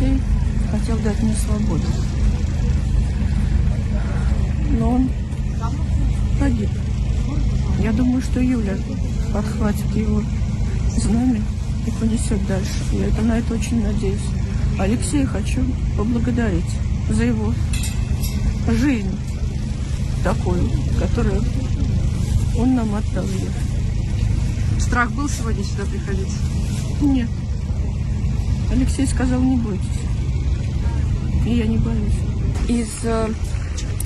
Алексей хотел дать мне свободу. Но он погиб. Я думаю, что Юля подхватит его знамя и понесет дальше. Я это, на это очень надеюсь. Алексея хочу поблагодарить за его жизнь такую, которую он нам отдал. Страх был сегодня сюда приходить? Нет. Алексей сказал, не бойтесь. И я не боюсь. Из э,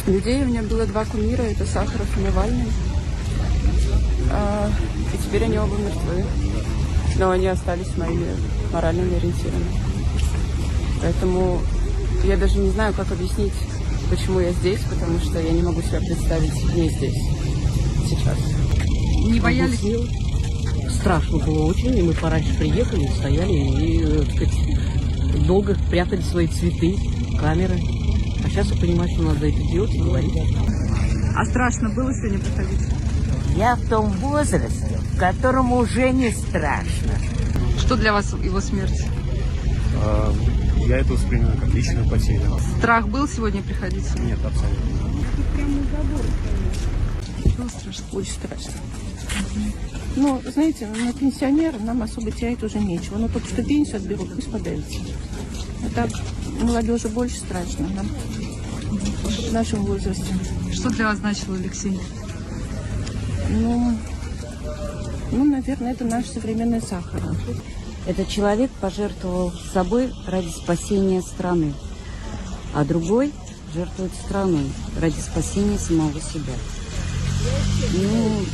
людей у меня было два кумира, это Сахаров и Навальный. А, и теперь они оба мертвы. Но они остались моими моральными ориентирами. Поэтому я даже не знаю, как объяснить, почему я здесь, потому что я не могу себя представить не здесь, сейчас. Не боялись? Страшно было очень, и мы пораньше приехали, стояли и, э, так сказать, долго прятали свои цветы, камеры. А сейчас я понимаю, что надо это делать и говорить. А страшно было сегодня приходить? Я в том возрасте, в котором уже не страшно. Что для вас его смерть? А, Я это воспринимаю как личную потерю. Страх был сегодня приходить? Нет, абсолютно. Было страшно. Очень страшно. Но, знаете, на пенсионера нам особо терять уже нечего. Ну, только что пенсию отберут, пусть подавится. А так молодежи больше страшно нам в нашем возрасте. Что для вас значил Алексей? Ну, ну, наверное, это наш современный сахар. Этот человек пожертвовал собой ради спасения страны, а другой жертвует страной ради спасения самого себя. Ну,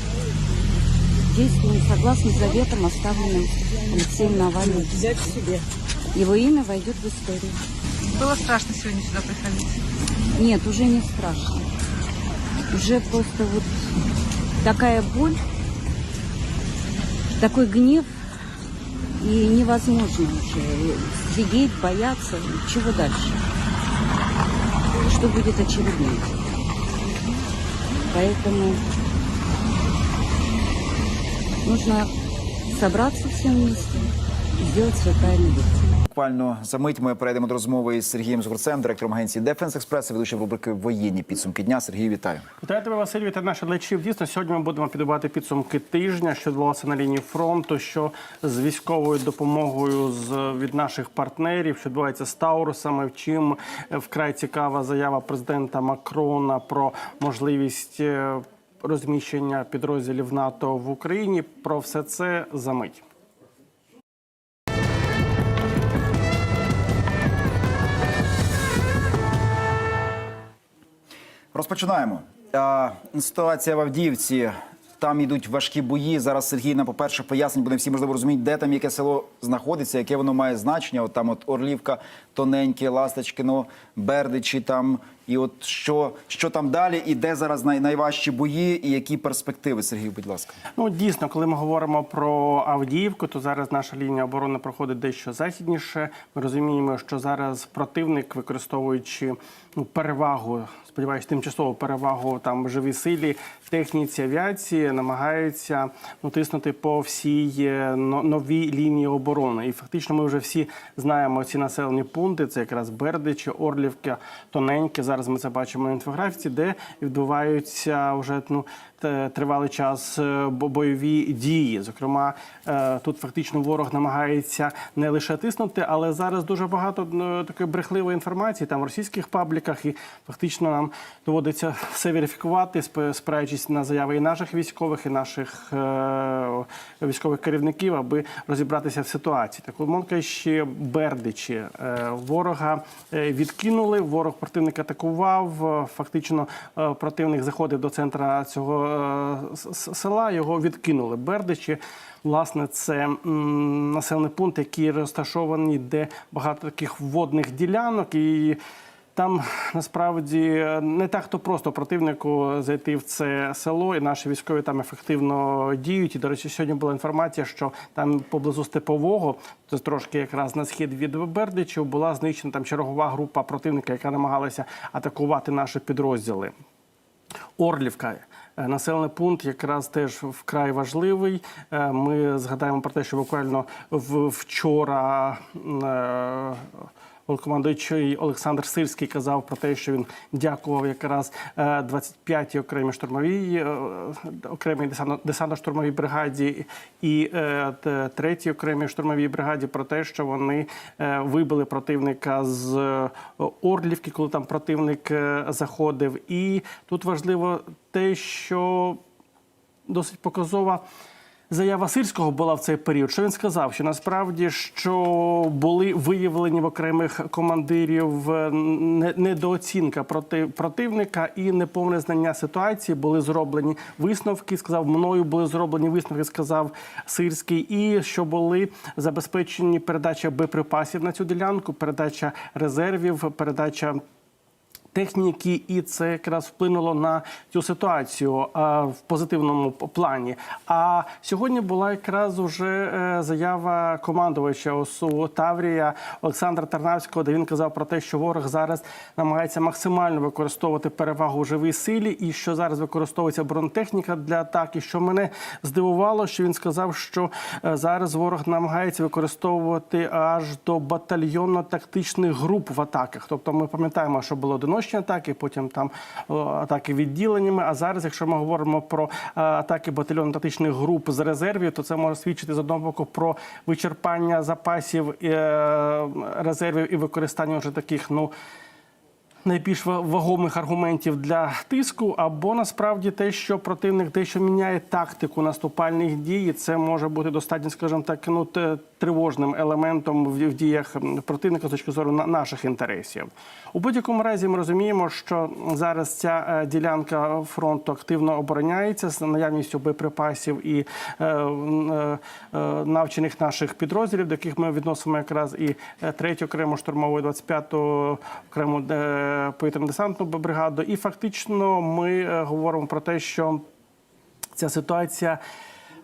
здесь мы не согласны с заветом, оставленным Алексеем Навальным. Взять себе. Его имя войдет в историю. Было страшно сегодня сюда приходить? Нет, уже не страшно. Уже просто вот такая боль, такой гнев, и невозможно уже сидеть, бояться. Чего дальше? Что будет очередным? Поэтому нужно собраться всем вместе и сделать свой правильный выбор. Буквально за мить ми перейдемо до розмови із Сергієм Згурцем, директором агенції Дефенс Експрес, ведучим рубрики Воєнні підсумки дня. Сергій, вітаю. Вітаю тебе, Василь, вітаю наших глядачів. Дійсно, сьогодні ми будемо підбивати підсумки тижня, що відбулося на лінії фронту, що з військовою допомогою з від наших партнерів, що відбувається з Таурусами. Вчим е, вкрай цікава заява президента Макрона про можливість е, розміщення підрозділів НАТО в Україні. Про все це за мить. Розпочинаємо. А, Ситуація в Авдіївці. Там йдуть важкі бої. Зараз Сергій нам, по-перше, пояснить, бо не всі можливо розуміють, де там яке село знаходиться, яке воно має значення. От там от Орлівка, Тоненьке, Ласточкино, Бердичі там. І от що, що там далі, і де зараз най, найважчі бої, і які перспективи, Сергій, будь ласка. Ну дійсно, коли ми говоримо про Авдіївку, то зараз наша лінія оборони проходить дещо західніше. Ми розуміємо, що зараз противник, використовуючи ну, перевагу, сподіваюсь, тимчасову перевагу там в живій силі, техніці, авіації, намагається ну, тиснути по всій е, но- новій лінії оборони. І фактично ми вже всі знаємо ці населені пункти. Це якраз Бердичі, Орлівка, Тоненьке. Зараз ми це бачимо на інфографіці, де відбуваються вже ну тривалий час е, бо- бойові дії. Зокрема, е, тут фактично ворог намагається не лише тиснути, але зараз дуже багато е, такої брехливої інформації там в російських пабліках, і фактично нам доводиться все верифікувати, сп- спираючись на заяви і наших військових, і наших е, військових керівників, аби розібратися в ситуації. Так, умовка ще Бердичі е, ворога е, відкинули. Ворог противник атакував. е, Фактично е, противник заходив до центра цього е, села. Його відкинули. Бердичі. Власне, це населений пункт, який розташований, де багато таких водних ділянок і. Там насправді не так то просто противнику зайти в це село, і наші військові там ефективно діють. І до речі, сьогодні була інформація, що там поблизу степового, це трошки якраз на схід від Бердичів, була знищена там чергова група противника, яка намагалася атакувати наші підрозділи. Орлівка. Е, Населений пункт якраз теж вкрай важливий. Е, Ми згадаємо про те, що буквально вчора м, е, Головнокомандуючий Олександр Сирський казав про те, що він дякував якраз е, 25-й окремій штурмовій е, окремій десантно- десантно-штурмовій бригаді і е, т- третій окремій штурмовій бригаді про те, що вони е, вибили противника з е, Орлівки, коли там противник е, заходив. І тут важливо те, що досить показова. Заява Сирського була в цей період. Що він сказав? Що насправді що були виявлені в окремих командирів е, не- недооцінка проти противника і неповне знання ситуації. Були зроблені висновки. Сказав мною були зроблені висновки. Сказав Сирський, і що були забезпечені передача боєприпасів на цю ділянку, передача резервів, передача техніки, і це якраз вплинуло на цю ситуацію в позитивному плані. А сьогодні була якраз уже е, заява командувача ОСУ Таврія Олександра Тарнавського, де він казав про те, що ворог зараз намагається максимально використовувати перевагу живій силі, і що зараз використовується бронетехніка для атаки. Що мене здивувало, що він сказав, що е, зараз ворог намагається використовувати аж до батальйонно-тактичних груп в атаках. Тобто, ми пам'ятаємо, що було були одиночні атаки, потім там атаки відділеннями. А зараз, якщо ми говоримо про е, атаки батальйонно-тактичних груп з резервів, то це може свідчити з одного боку про вичерпання запасів е, резервів і використання вже таких, ну найбільш вагомих аргументів для тиску, або насправді те, що противник дещо міняє тактику наступальних дій, і це може бути достатньо, скажімо так, ну тривожним елементом в, діях противника з точки зору на, наших інтересів. У будь-якому разі ми розуміємо, що зараз ця е, ділянка фронту активно обороняється з наявністю боєприпасів і е, е, е, навчених наших підрозділів, до яких ми відносимо якраз і е, третю окрему штурмову, і 25-ту окрему е, повітряно-десантну бригаду. І фактично ми е, говоримо про те, що ця ситуація.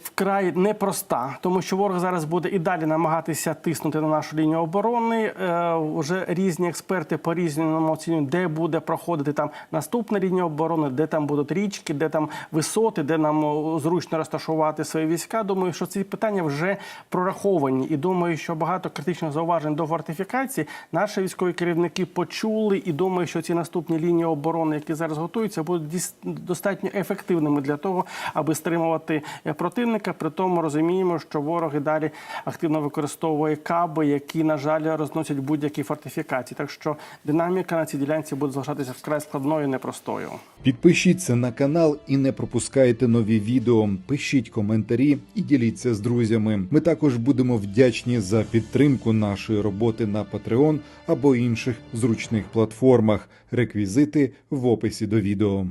Вкрай непроста, тому що ворог зараз буде і далі намагатися тиснути на нашу лінію оборони. Е, вже різні експерти по різному оцінюють, де буде проходити там наступна лінія оборони, де там будуть річки, де там висоти, де нам зручно розташувати свої війська. Думаю, що ці питання вже прораховані, і думаю, що багато критичних зауважень до фортифікації наші військові керівники почули. І думаю, що ці наступні лінії оборони, які зараз готуються, будуть достатньо ефективними для того, аби стримувати е, противника. При тому розуміємо, що ворог і далі активно використовує каби, які на жаль розносять будь-які фортифікації. Так що динаміка на цій ділянці буде залишатися вкрай складною і непростою. Підпишіться на канал і не пропускайте нові відео. Пишіть коментарі і діліться з друзями. Ми також будемо вдячні за підтримку нашої роботи на Patreon або інших зручних платформах. Реквізити в описі до відео.